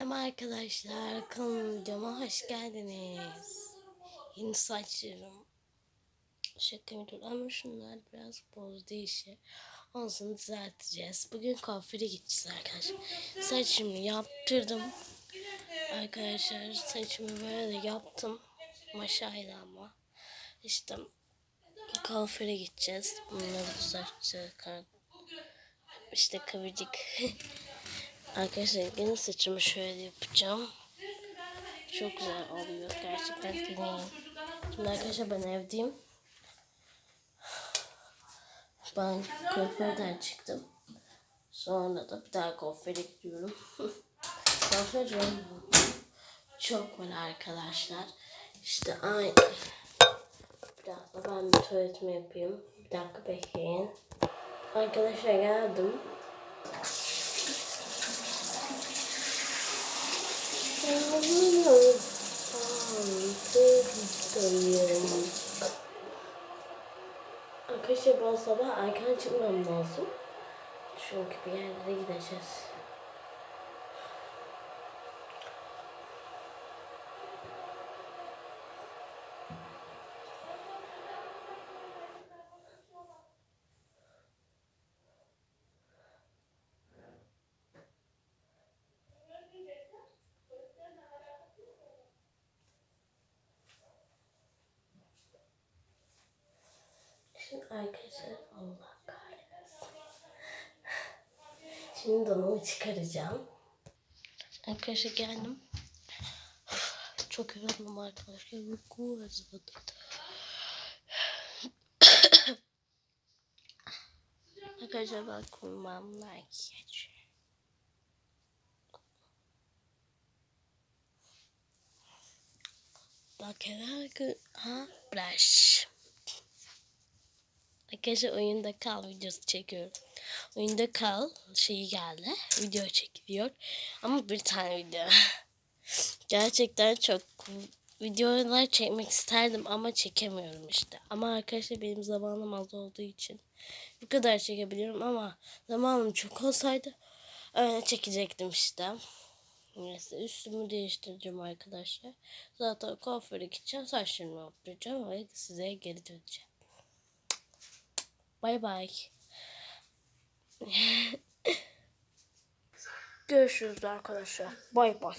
Merhaba arkadaşlar, kanalıma hoş geldiniz. Yeni saçlarım. Şaka yapıyorum ama şunlar biraz bozdu işi. Olsun düzelteceğiz. Bugün kuaföre gideceğiz arkadaşlar. Saçımı yaptırdım. Arkadaşlar saçımı böyle yaptım. Maşayla ama. İşte kuaföre gideceğiz. Bunları düzelteceğiz. İşte kıvırcık. Arkadaşlar yine saçımı şöyle yapacağım. Çok güzel oluyor. Gerçekten deneyin. Şimdi arkadaşlar ben evdeyim. Ben kuaförden çıktım. Sonra da bir daha kuaföre gidiyorum. Kuaför çok var arkadaşlar. İşte aynı. Biraz da ben bir tuvaletimi yapayım. Bir dakika bekleyin. Arkadaşlar geldim. Arkadaşlar ben sabah erken çıkmam lazım. Çünkü bir yerlere gideceğiz. Şimdi arkadaşlar Allah kahretsin. Şimdi donumu çıkaracağım. Arkadaşlar geldim. Çok yoruldum arkadaşlar. Uyku özledim. arkadaşlar ben kurmamla geçiyorum. Bakın ha brush. Arkadaşlar oyunda kal videosu çekiyorum. Oyunda kal şeyi geldi. Video çekiliyor. Ama bir tane video. Gerçekten çok videolar çekmek isterdim ama çekemiyorum işte. Ama arkadaşlar benim zamanım az olduğu için bu kadar çekebiliyorum ama zamanım çok olsaydı öyle çekecektim işte. Neyse üstümü değiştireceğim arkadaşlar. Zaten kuaföre gideceğim saçlarımı yaptıracağım ve size geri döneceğim. Bay bay. Görüşürüz arkadaşlar. Bay bay.